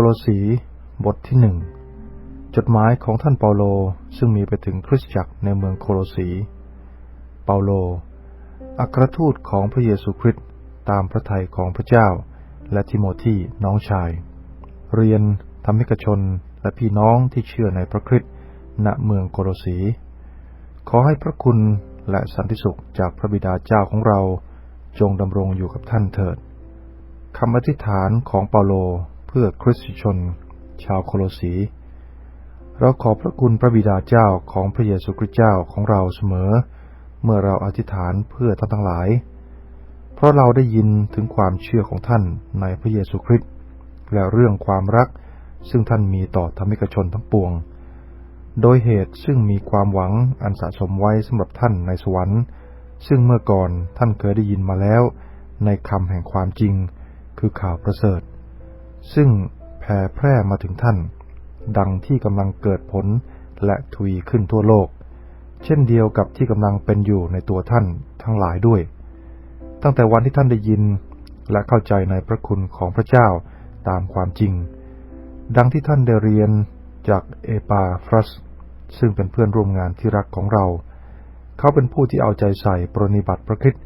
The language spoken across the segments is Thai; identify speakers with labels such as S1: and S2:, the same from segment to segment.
S1: โลสี บทที่หนึ่งจดหมายของท่านเปาโลซึ่งมีไปถึงคริสตจักรในเมืองโคโลสี เปาโล อัครทูตของพระเยซูคริสต์ตามพระทัยของพระเจ้า และทิโมธีน้องชาย เรียนธรรมิกชนและพี่น้องที่เชื่อในพระคริสต์ณเมืองโคโลสี ขอให้พระคุณและสันติสุขจากพระบิดาเจ้าของเราจงดำรงอยู่กับท่านเถิดคำอธิษฐานของเปาโล พื่อคริสตชน ชาวโคโลสี เราขอบพระคุณพระบิดาเจ้าของพระเยซูคริสต์เจ้าของเราเสมอ เมื่อเราอธิษฐานเพื่อท่านทั้งหลาย เพราะเราได้ยินถึงความเชื่อของท่านในพระเยซูคริสต์และเรื่องความรักซึ่งท่านมีต่อธรรมิกชนทั้งปวง โดยเหตุซึ่งมีความหวังอันสะสมไว้สำหรับท่านในสวรรค์ ซึ่งเมื่อก่อนท่านเคยได้ยินมาแล้ว ในคำแห่งความจริง คือข่าวประเสริฐ ซึ่งแผ่แพร่มาถึงท่าน ดังที่กำลังเกิดผลและทวีขึ้นทั่วโลก เช่นเดียวกับที่กำลังเป็นอยู่ในตัวท่านทั้งหลายด้วย ตั้งแต่วันที่ท่านได้ยินและเข้าใจในพระคุณของพระเจ้าตามความจริง ดังที่ท่านได้เรียนจากเอปาฟรัส ซึ่งเป็นเพื่อนร่วมงานที่รักของเรา เขาเป็นผู้ที่เอาใจใส่ปรนิบัติพระคริสต์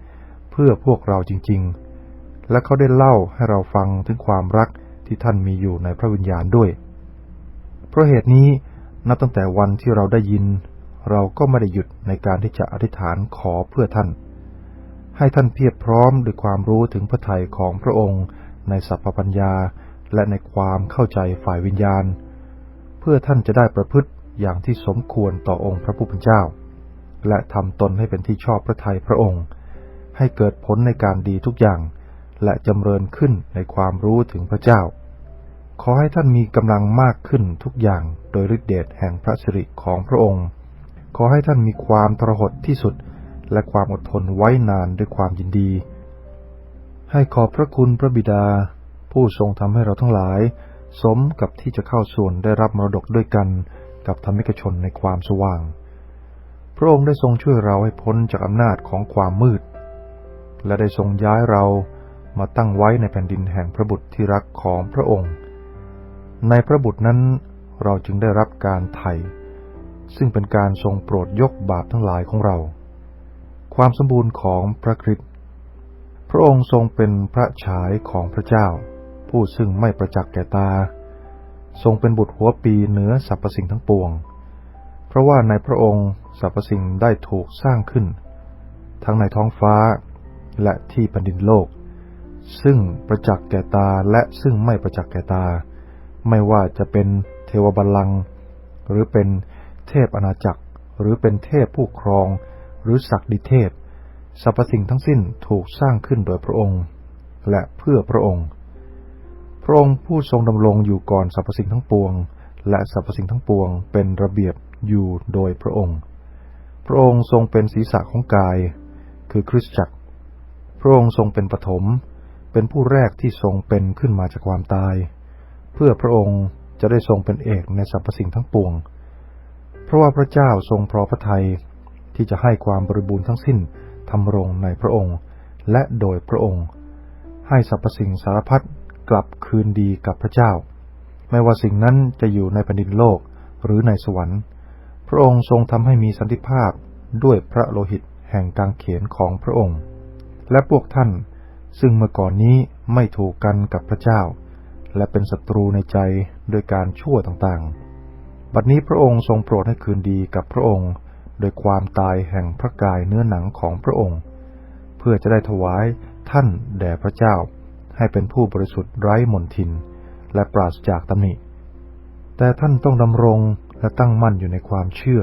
S1: เพื่อพวกเราจริง ๆ และเขาได้เล่าให้เราฟังถึงความรัก ที่ท่านมีอยู่ในพระวิญญาณด้วย เพราะเหตุนี้นับตั้งแต่วันที่เราได้ยิน เราก็ไม่ได้หยุดในการที่จะอธิษฐานขอเพื่อท่าน ให้ท่านเพียบพร้อมด้วยความรู้ถึงพระทัยของพระองค์ในสัพพปัญญาและในความเข้าใจฝ่ายวิญญาณ เพื่อท่านจะได้ประพฤติอย่างที่สมควรต่อองค์พระผู้เป็นเจ้า และทำตนให้เป็นที่ชอบพระทัยพระองค์ ให้เกิดผลในการดีทุกอย่าง และจำเริญขึ้นในความรู้ถึงพระเจ้า ขอให้ท่านมีกำลังมากขึ้นทุกอย่างโดยฤทธิเดชแห่งพระสิริของพระองค์ ขอให้ท่านมีความทรหดที่สุด และความอดทนไว้นานด้วยความยินดี ให้ขอบพระคุณพระบิดา ผู้ทรงทำให้เราทั้งหลาย สมกับที่จะเข้าส่วนได้รับมรดกด้วยกันกับธรรมิกชนในความสว่าง พระองค์ได้ทรงช่วยเราให้พ้นจากอำนาจของความมืด และได้ทรงย้ายเรา มาตั้งไว้ในแผ่นดินแห่งพระบุตรที่รักของพระองค์ ในพระบุตรนั้นเราจึงได้รับการไถ่ซึ่งเป็นการทรงโปรดยกบาปทั้งหลายของเรา ความสมบูรณ์ของพระคริสต์พระองค์ทรงเป็นพระฉายของพระเจ้า ผู้ซึ่งไม่ประจักษ์แก่ตา ทรงเป็นบุตรหัวปีเหนือสรรพสิ่งทั้งปวง เพราะว่าในพระองค์สรรพสิ่งได้ถูกสร้างขึ้น ทั้งในท้องฟ้าและที่แผ่นดินโลก ซึ่งประจักษ์แก่ตาและซึ่งไม่ประจักษ์แก่ตา ไม่ว่าจะเป็นเทวบัลลังก์หรือเป็นเทพอาณาจักร หรือเป็นเทพผู้ครอง หรือศักดิเทพสรรพสิ่งทั้งสิ้นถูกสร้างขึ้นโดยพระองค์ และเพื่อพระองค์ พระองค์ผู้ทรงดำรงอยู่ก่อนสรรพสิ่งทั้งปวง และสรรพสิ่งทั้งปวงเป็นระเบียบอยู่โดยพระองค์ พระองค์ทรงเป็นศีรษะของกาย คือคริสตจักร พระองค์ทรงเป็นปฐม เป็นผู้แรกที่ทรงเป็นขึ้นมาจากความตาย เพื่อพระองค์จะได้ทรงเป็นเอกในสรรพสิ่งทั้งปวง เพราะว่าพระเจ้าทรงพอพระทัยที่จะให้ความบริบูรณ์ทั้งสิ้นทำรงในพระองค์ และโดยพระองค์ ให้สรรพสิ่งสารพัดกลับคืนดีกับพระเจ้า ไม่ว่าสิ่งนั้นจะอยู่ในแผ่นดินโลกหรือในสวรรค์ พระองค์ทรงทำให้มีสันติภาพด้วยพระโลหิตแห่งกางเขนของพระองค์ และพวกท่าน ซึ่งเมื่อก่อนนี้ไม่ถูกกันกับพระเจ้า และเป็นศัตรูในใจโดยการชั่วต่างๆ บัดนี้พระองค์ทรงโปรดให้คืนดีกับพระองค์ โดยความตายแห่งพระกายเนื้อหนังของพระองค์ เพื่อจะได้ถวายท่านแด่พระเจ้า ให้เป็นผู้บริสุทธิ์ไร้มนทิน และปราศจากตำหนิ แต่ท่านต้องดำรงและตั้งมั่นอยู่ในความเชื่อ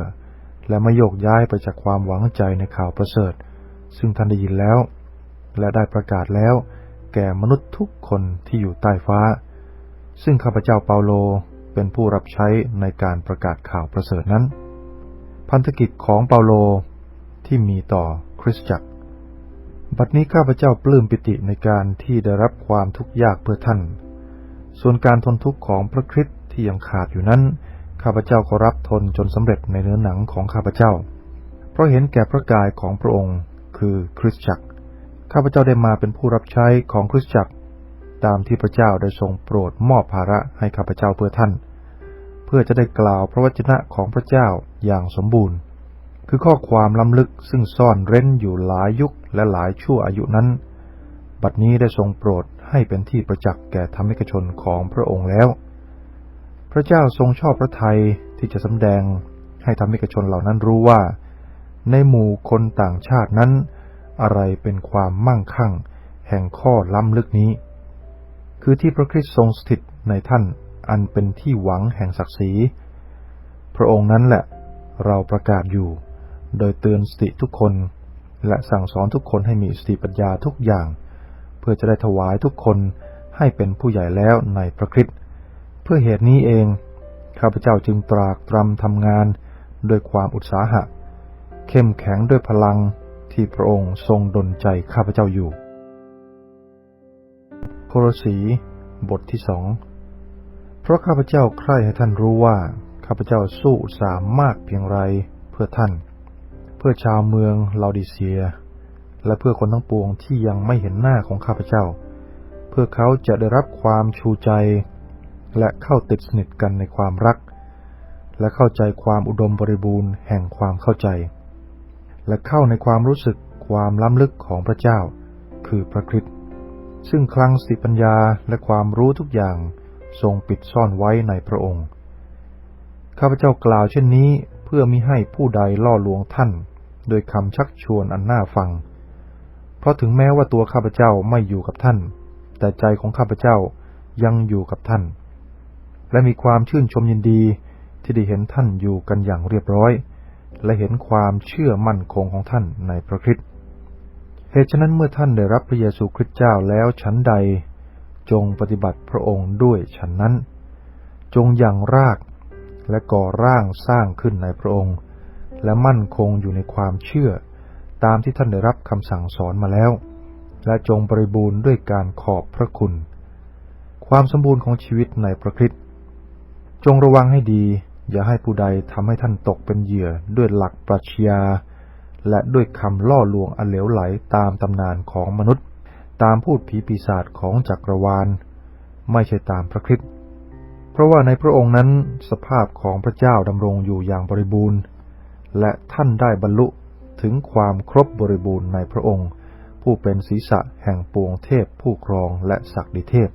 S1: และไม่โยกย้ายไปจากความหวังใจในข่าวประเสริฐ ซึ่งท่านได้ยินแล้ว และได้ประกาศแล้ว แก่มนุษย์ทุกคนที่อยู่ใต้ฟ้า ซึ่งข้าพเจ้าเปาโลเป็นผู้รับใช้ในการประกาศข่าวประเสริฐนั้น พันธกิจของเปาโลที่มีต่อคริสตจักร บัดนี้ข้าพเจ้าปลื้มปิติในการที่ได้รับความทุกข์ยากเพื่อท่าน ส่วนการทนทุกข์ของพระคริสต์ที่ยังขาดอยู่นั้น ข้าพเจ้าก็รับทนจนสำเร็จในเนื้อหนังของข้าพเจ้า เพราะเห็นแก่พระกายของพระองค์คือคริสตจักร ข้าพเจ้าได้มาเป็นผู้รับใช้ของคริสตจักร ตามที่พระเจ้าได้ทรงโปรดมอบภาระให้ข้าพเจ้าเพื่อท่าน เพื่อจะได้กล่าวพระวจนะของพระเจ้าอย่างสมบูรณ์ คือข้อความล้ำลึกซึ่งซ่อนเร้นอยู่หลายยุคและหลายชั่วอายุนั้น บัดนี้ได้ทรงโปรดให้เป็นที่ประจักษ์แก่ธรรมิกชนของพระองค์แล้ว พระเจ้าทรงชอบพระทัยที่จะสำแดงให้ธรรมิกชนเหล่านั้นรู้ว่า ในหมู่คนต่างชาตินั้น อะไรเป็นความมั่งคั่ง แห่งข้อล้ำลึกนี้ คือที่พระคริสต์ทรงสถิตในท่านอันเป็นที่หวังแห่งศักดิ์ศรี พระองค์นั้นแหละเราประกาศอยู่ โดยเตือนสติทุกคน และสั่งสอนทุกคนให้มีสติปัญญาทุกอย่าง เพื่อจะได้ถวายทุกคนให้เป็นผู้ใหญ่แล้วในพระคริสต์เพื่อเหตุนี้เองข้าพเจ้าจึงตรากตรำทำงานด้วยความอุตสาหะ เข้มแข็งด้วยพลัง ที่พระองค์ทรงดลใจข้าพเจ้าอยู่ โครสีบทที่สอง เพราะข้าพเจ้าใคร่ให้ท่านรู้ว่า ข้าพเจ้าสู้สาห์มากเพียงไรเพื่อท่าน เพื่อชาวเมืองลาดิเซีย และเพื่อคนทั้งปวงที่ยังไม่เห็นหน้าของข้าพเจ้า เพื่อเขาจะได้รับความชูใจ และเข้าติดสนิทกันในความรัก และเข้าใจความอุดมบริบูรณ์แห่งความเข้าใจ และเข้าในความรู้สึกความล้ำลึกของพระเจ้า คือพระคริสต์ซึ่งคลังสติปัญญาและความรู้ทุกอย่างทรงปิดซ่อนไว้ในพระองค์ ข้าพเจ้ากล่าวเช่นนี้เพื่อมิให้ผู้ใดล่อลวงท่าน โดยคำชักชวนอันน่าฟัง เพราะถึงแม้ว่าตัวข้าพเจ้าไม่อยู่กับท่าน แต่ใจของข้าพเจ้ายังอยู่กับท่าน และมีความชื่นชมยินดีที่ได้เห็นท่านอยู่กันอย่างเรียบร้อย และเห็นความเชื่อมั่นคงของท่านในพระคริสต์เหตุฉะนั้นเมื่อท่านได้รับพระเยซูคริสต์เจ้าแล้วชั้นใด จงปฏิบัติพระองค์ด้วยฉันนั้น จงยังรากและก่อร่างสร้างขึ้นในพระองค์ และมั่นคงอยู่ในความเชื่อ ตามที่ท่านได้รับคำสั่งสอนมาแล้ว และจงบริบูรณ์ด้วยการขอบพระคุณ ความสมบูรณ์ของชีวิตในพระคริสต์จงระวังให้ดี อย่าให้ผู้ใดทำให้ท่านตกเป็นเหยื่อด้วยหลักปรัชญา และด้วยคำล่อลวงอันเหลวไหลตามตำนานของมนุษย์ ตามพูดผีปีศาจของจักรวาล ไม่ใช่ตามพระคริสต์เพราะว่าในพระองค์นั้นสภาพของพระเจ้าดำรงอยู่อย่างบริบูรณ์ และท่านได้บรรลุถึงความครบบริบูรณ์ในพระองค์ ผู้เป็นศีรษะแห่งปวงเทพผู้ครองและศักดิเทพ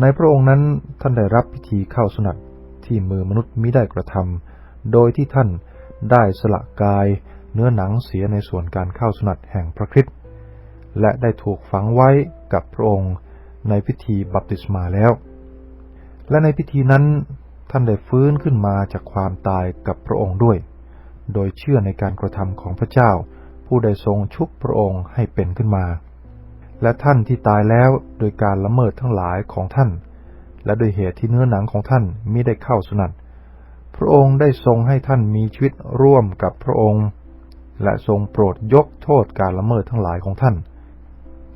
S1: ในพระองค์นั้นท่านได้รับพิธีเข้าสนัด ที่มือมนุษย์มิได้กระทำโดยที่ท่านได้สละกายเนื้อหนังเสียในส่วนการเข้าสนัดแห่งพระคริสต์และได้ถูกฝังไว้กับพระองค์ในพิธีบัพติศมาแล้ว และในพิธีนั้นท่านได้ฟื้นขึ้นมาจากความตายกับพระองค์ด้วย โดยเชื่อในการกระทำของพระเจ้า ผู้ได้ทรงชุบพระองค์ให้เป็นขึ้นมา และท่านที่ตายแล้วโดยการละเมิดทั้งหลายของท่าน และโดยเหตุที่เนื้อหนังของท่านมิได้เข้าสนัดพระองค์ได้ทรงให้ท่านมีชีวิตร่วมกับพระองค์ และทรงโปรดยกโทษการละเมิดทั้งหลายของท่าน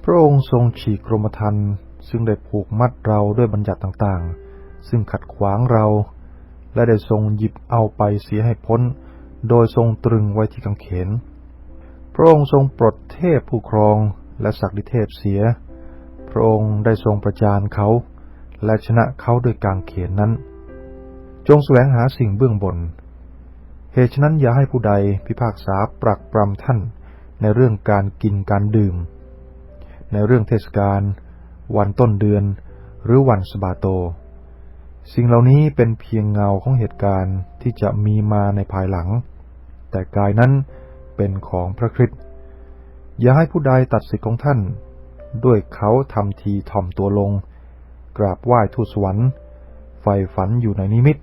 S1: พระองค์ทรงฉีกกรมธรรม์ซึ่งได้ผูกมัดเราด้วยบัญญัติต่างๆ ซึ่งขัดขวางเรา และได้ทรงหยิบเอาไปเสียให้พ้น โดยทรงตรึงไว้ที่กางเขน พระองค์ทรงปลดเทพผู้ครองและศักดิเทพเสีย พระองค์ได้ทรงประจานเขา และชนะเขาโดยกางเขียนนั้น จงแสวงหาสิ่งเบื้องบน เหตุฉะนั้นอย่าให้ผู้ใดพิพากษาปรักปรำท่านในเรื่องการกินการดื่ม ในเรื่องเทศกาลวันต้นเดือน หรือวันสบาโต สิ่งเหล่านี้เป็นเพียงเงาของเหตุการณ์ที่จะมีมาในภายหลัง แต่กายนั้นเป็นของพระคริสต์อย่าให้ผู้ใดตัดสิทธิของท่าน ด้วยเขาทำทีถ่อมตัวลง กราบไหว้ทูตสวรรค์ไฟฝันอยู่ในนิมิต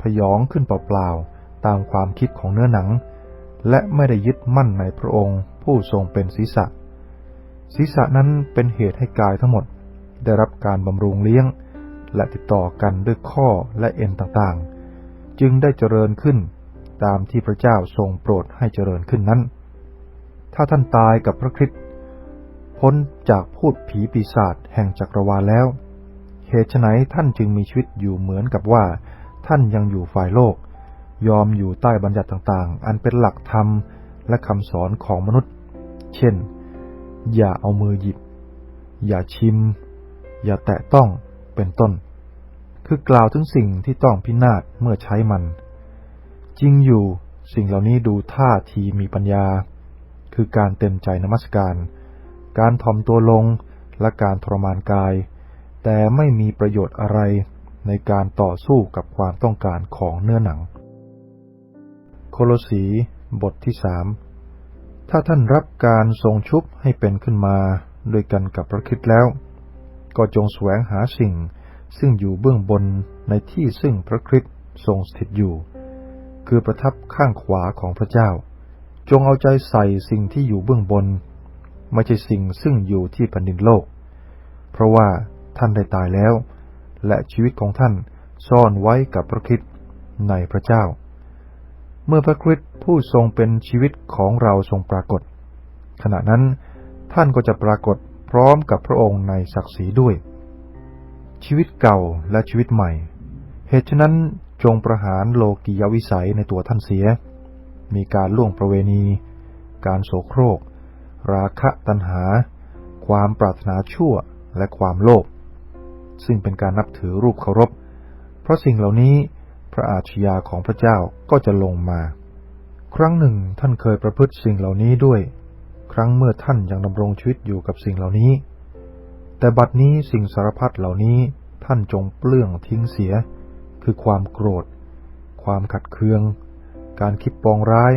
S1: พยองขึ้นเปล่าๆ ตามความคิดของเนื้อหนัง และไม่ได้ยึดมั่นในพระองค์ ผู้ทรงเป็นศีรษะ ศีรษะนั้นเป็นเหตุให้กายทั้งหมด ได้รับการบำรุงเลี้ยง และติดต่อกันด้วยข้อและเอ็นต่างๆ จึงได้เจริญขึ้นตามที่พระเจ้าทรงโปรดให้เจริญขึ้นนั้น ถ้าท่านตายกับพระคริสต์พ้นจากพูดผีปีศาจแห่งจักรวาลแล้ว เหตุไฉนท่านจึงมีชีวิตอยู่เหมือนกับว่า ท่านยังอยู่ฝ่ายโลก ยอมอยู่ใต้บัญญัติต่างๆ อันเป็นหลักธรรมและคำสอนของมนุษย์ เช่น อย่าเอามือหยิบ อย่าชิม อย่าแตะต้องเป็นต้น คือกล่าวถึงสิ่งที่ต้องพินาศเมื่อใช้มัน จริงอยู่สิ่งเหล่านี้ดูท่าทีมีปัญญา คือการเต็มใจนมัสการ การทอมตัวลงและการทรมานกาย แต่ไม่มีประโยชน์อะไรในการต่อสู้กับความต้องการของเนื้อหนัง โคโลสีบทที่สามถ้าท่านรับการทรงชุบให้เป็นขึ้นมาด้วยกันกับพระคริสต์แล้ว ก็จงแสวงหาสิ่งซึ่งอยู่เบื้องบนในที่ซึ่งพระคริสต์ทรงสถิตอยู่ คือประทับข้างขวาของพระเจ้า จงเอาใจใส่สิ่งที่อยู่เบื้องบน ไม่ใช่สิ่งซึ่งอยู่ที่แผ่นดินโลก เพราะว่า ท่านได้ตายแล้ว และชีวิตของท่านซ่อนไว้กับพระคริสต์ในพระเจ้า เมื่อพระคริสต์ผู้ทรงเป็นชีวิตของเราทรงปรากฏ ขณะนั้นท่านก็จะปรากฏพร้อมกับพระองค์ในศักดิ์ศรีด้วย ชีวิตเก่าและชีวิตใหม่ เหตุฉะนั้นจงประหารโลกียวิสัยในตัวท่านเสีย มีการล่วงประเวณี การโสโครก ราคะตัณหา ความปรารถนาชั่วและความโลภ ซึ่งเป็นการนับถือรูปเคารพ เพราะสิ่งเหล่านี้พระอาชญาของพระเจ้าก็จะลงมา ครั้งหนึ่งท่านเคยประพฤติสิ่งเหล่านี้ด้วย ครั้งเมื่อท่านยังดำรงชีวิตอยู่กับสิ่งเหล่านี้ แต่บัดนี้สิ่งสารพัดเหล่านี้ท่านจงเปลื้องทิ้งเสีย คือความโกรธ ความขัดเคือง การคิดปองร้าย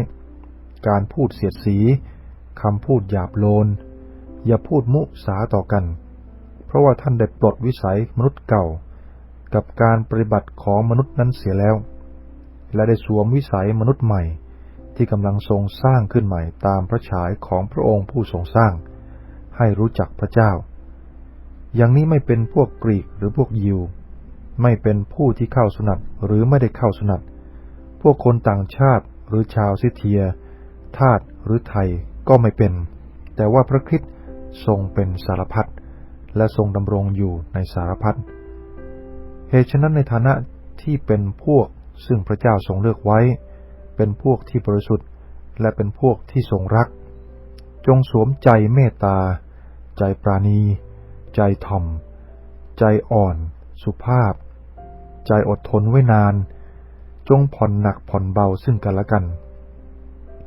S1: การพูดเสียดสีคำพูดหยาบโลน อย่าพูดมุสาต่อกัน เพราะว่าท่านได้ปลดวิสัยมนุษย์เก่า กับการปฏิบัติของมนุษย์นั้นเสียแล้ว และได้สวมวิสัยมนุษย์ใหม่ ที่กำลังทรงสร้างขึ้นใหม่ตามพระฉายของพระองค์ผู้ทรงสร้าง ให้รู้จักพระเจ้า อย่างนี้ไม่เป็นพวกกรีกหรือพวกยิว ไม่เป็นผู้ที่เข้าสุนัตหรือไม่ได้เข้าสุนัตพวกคนต่างชาติหรือชาวซิเทีย ทาสหรือไทยก็ไม่เป็น แต่ว่าพระคริสต์ทรงเป็นสารพัด และทรงดำรงอยู่ในสารพัดเหตุฉะนั้นในฐานะที่เป็นพวกซึ่งพระเจ้าทรงเลือกไว้ เป็นพวกที่บริสุทธิ์ และเป็นพวกที่ทรงรัก จงสวมใจเมตตา ใจปราณี ใจทอม ใจอ่อน สุภาพ ใจอดทนไว้นาน จงผ่อนหนักผ่อนเบาซึ่งกันและกัน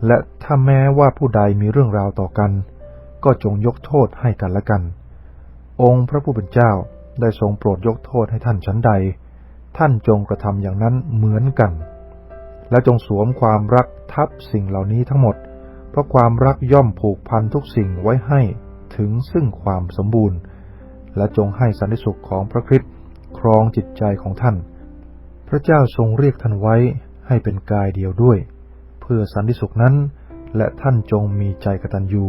S1: และถ้าแม้ว่าผู้ใดมีเรื่องราวต่อกัน ก็จงยกโทษให้กันและกัน องค์พระผู้เป็นเจ้าได้ทรงโปรดยกโทษให้ท่านชั้นใด ท่านจงกระทำอย่างนั้นเหมือนกัน และจงสวมความรักทับสิ่งเหล่านี้ทั้งหมด เพราะความรักย่อมผูกพันทุกสิ่งไว้ให้ถึงซึ่งความสมบูรณ์ และจงให้สันติสุขของพระคริสต์ครองจิตใจของท่าน พระเจ้าทรงเรียกท่านไว้ให้เป็นกายเดียวด้วย เพื่อสันติสุขนั้น และท่านจงมีใจกตัญญู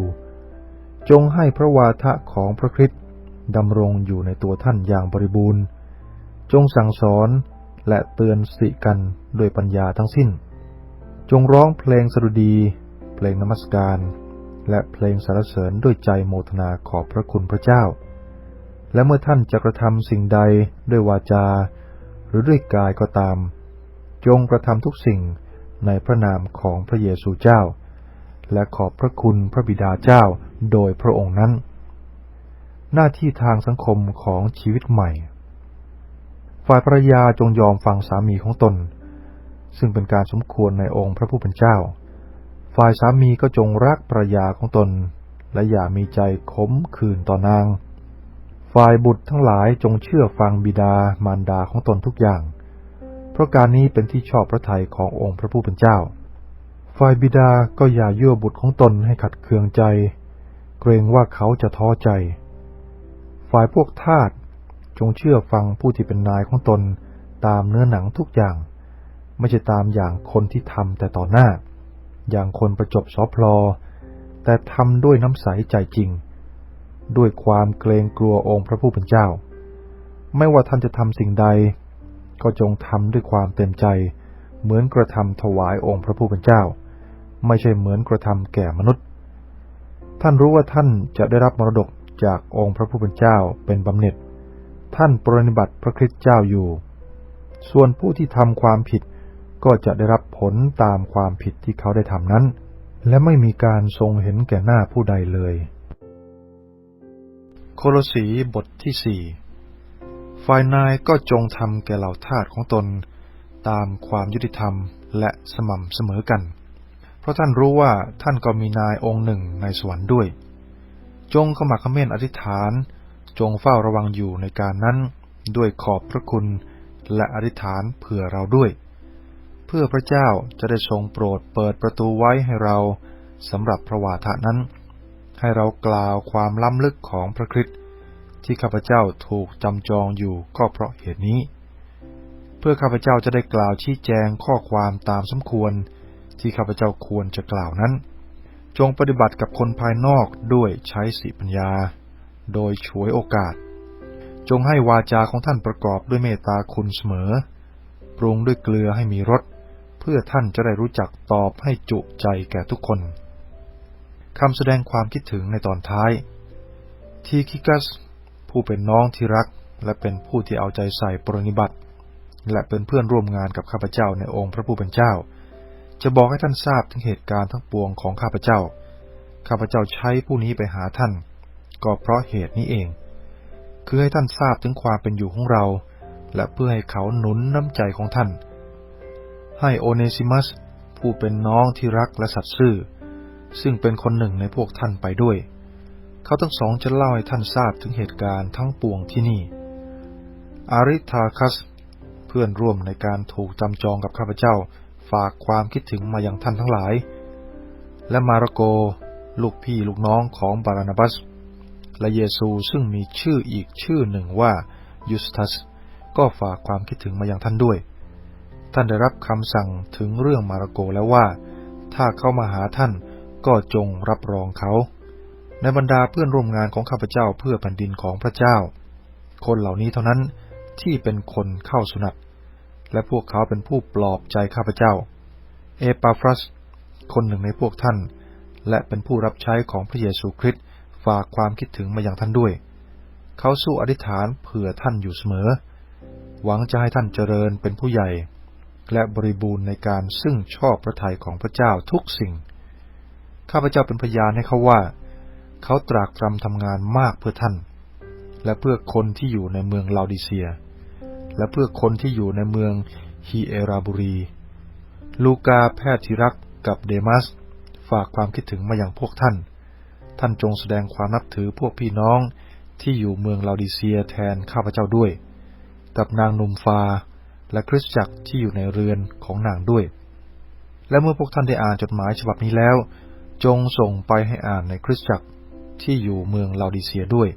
S1: จงให้พระวาทะของพระคริสต์ ดำรงอยู่ในตัวท่านอย่างบริบูรณ์ จงสั่งสอนและเตือนสติกันด้วยปัญญาทั้งสิ้น จงร้องเพลงสดุดี เพลงนมัสการ และเพลงสรรเสริญด้วยใจโมทนาขอบพระคุณพระเจ้า และเมื่อท่านจะกระทำสิ่งใดด้วยวาจา หรือด้วยกายก็ตาม จงกระทำทุกสิ่งในพระนามของพระเยซูเจ้า และขอบพระคุณพระบิดาเจ้าโดยพระองค์นั้น หน้าที่ทางสังคมของชีวิตใหม่ ฝ่ายภรรยาจงยอมฟังสามีของตน ซึ่งเป็นการสมควรในองค์พระผู้เป็นเจ้า ฝ่ายสามีก็จงรักภรรยาของตน และอย่ามีใจขมขื่นต่อนาง ฝ่ายบุตรทั้งหลายจงเชื่อฟังบิดามารดาของตนทุกอย่าง เพราะการนี้เป็นที่ชอบพระทัยขององค์พระผู้เป็นเจ้า ฝ่ายบิดาก็อย่ายั่วบุตรของตนให้ขัดเคืองใจ เกรงว่าเขาจะท้อใจ ฝ่ายพวกทาสจงเชื่อฟังผู้ที่เป็นนายของตนตามเนื้อหนังทุกอย่าง ไม่ใช่ตามอย่างคนที่ทำแต่ต่อหน้า อย่างคนประจบสอพลอ แต่ทำด้วยน้ำใสใจจริง ด้วยความเกรงกลัวองค์พระผู้เป็นเจ้า ไม่ว่าท่านจะทำสิ่งใด ก็จงทำด้วยความเต็มใจ เหมือนกระทำถวายองค์พระผู้เป็นเจ้า ไม่ใช่เหมือนกระทำแก่มนุษย์ ท่านรู้ว่าท่านจะได้รับมรดก จากองค์พระผู้เป็นเจ้าเป็นบำเหน็จ ท่านปรนิบัติพระคริสต์เจ้าอยู่ ส่วนผู้ที่ทำความผิดก็จะได้รับผลตามความผิดที่เขาได้ทำนั้น และไม่มีการทรงเห็นแก่หน้าผู้ใดเลย โคโลสีบทที่สี่ฝ่ายนายก็จงทำแก่เหล่าทาสของตน ตามความยุติธรรมและสม่ำเสมอกัน เพราะท่านรู้ว่าท่านก็มีนายองค์หนึ่งในสวรรค์ด้วย จงขมักเขม้นอธิษฐาน จงเฝ้าระวังอยู่ในการนั้น ด้วยขอบพระคุณ และอธิษฐานเผื่อเราด้วย เพื่อพระเจ้าจะได้ทรงโปรดเปิดประตูไว้ให้เราสำหรับพระวาทะนั้น ให้เรากล่าวความล้ำลึกของพระคริสต์ที่ข้าพเจ้าถูกจำจองอยู่ก็เพราะเหตุนี้ เพื่อข้าพเจ้าจะได้กล่าวชี้แจงข้อความตามสมควรที่ข้าพเจ้าควรจะกล่าวนั้น จงปฏิบัติกับคนภายนอกด้วยใช้สิปัญญา โดยฉวยโอกาส จงให้วาจาของท่านประกอบด้วยเมตตาคุณเสมอ ปรุงด้วยเกลือให้มีรส เพื่อท่านจะได้รู้จักตอบให้จุใจแก่ทุกคนคำแสดงความคิดถึงในตอนท้าย ทีคิกัส ผู้เป็นน้องที่รัก และเป็นผู้ที่เอาใจใส่ปรนิบัติ และเป็นเพื่อนร่วมงานกับข้าพเจ้าในองค์พระผู้เป็นเจ้า จะบอกให้ท่านทราบถึงเหตุการณ์ทั้งปวงของข้าพเจ้า ข้าพเจ้าใช้ผู้นี้ไปหาท่าน ก็เพราะเหตุนี้เอง คือให้ท่านทราบถึงความเป็นอยู่ของเรา และเพื่อให้เขาหนุนน้ำใจของท่าน ให้โอเนซิมัส ผู้เป็นน้องที่รักและสัตย์ซื่อ ซึ่งเป็นคนหนึ่งในพวกท่านไปด้วย เขาทั้งสองจะเล่าให้ท่านทราบถึงเหตุการณ์ทั้งปวงที่นี่ อาริทาคัส เพื่อนร่วมในการถูกจำจองกับข้าพเจ้า ฝากความคิดถึงมาอยังท่านทั้งหลาย และมาระโก ลูกพี่ลูกน้องของบารานาบัส และเยซูซึ่งมีชื่ออีกชื่อหนึ่งว่ายูสตัส ก็ฝากความคิดถึงมาอยังท่านด้วย ท่านได้รับคำสั่งถึงเรื่องมาระโกแล้วว่า ถ้าเข้ามาหาท่านก็จงรับรองเขา ในบรรดาเพื่อนร่วมงานของข้าพเจ้าเพื่อแผ่นดินของพระเจ้า คนเหล่านี้เท่านั้นที่เป็นคนเข้าสุนัต และพวกเขาเป็นผู้ปลอบใจข้าพเจ้า เอปาฟรัส คนหนึ่งในพวกท่าน และเป็นผู้รับใช้ของพระเยซูคริสต์ฝากความคิดถึงมาอย่างท่านด้วย เขาสู้อธิษฐานเผื่อท่านอยู่เสมอ หวังจะให้ท่านเจริญเป็นผู้ใหญ่ และบริบูรณ์ในการซึ่งชอบพระทัยของพระเจ้าทุกสิ่ง ข้าพเจ้าเป็นพยานให้เขาว่า เขาตรากตรำทำงานมากเพื่อท่าน และเพื่อคนที่อยู่ในเมืองลาวดิเซีย และเพื่อคนที่อยู่ในเมืองฮีเอราบุรี ลูกาแพทย์ที่รักกับเดมัส ฝากความคิดถึงมาอย่างพวกท่าน ท่านจงแสดงความนับถือพวกพี่น้องที่อยู่เมืองลาดิเซียแทนข้าพเจ้าด้วย กับนางนุมฟา และคริสตจักรที่อยู่ในเรือนของนางด้วย และเมื่อพวกท่านได้อ่านจดหมายฉบับนี้แล้ว จงส่งไปให้อ่านในคริสตจักรที่อยู่เมืองลาดิเซียด้วย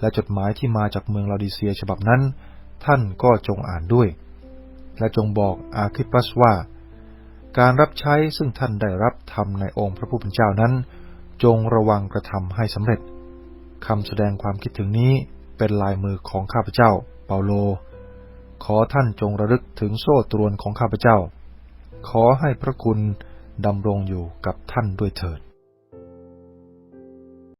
S1: และจดหมายที่มาจากเมืองลาดิเซียฉบับนั้น ท่านก็จงอ่านด้วย และจงบอกอาคิปัสว่า การรับใช้ซึ่งท่านได้รับทำในองค์พระผู้เป็นเจ้านั้น จงระวังกระทำให้สำเร็จคำแสดงความคิดถึงนี้เป็นลายมือของข้าพเจ้า เปาโล ขอท่านจงระลึกถึงโซ่ตรวนของข้าพเจ้า ขอให้พระคุณดำรงอยู่กับท่านด้วยเถิด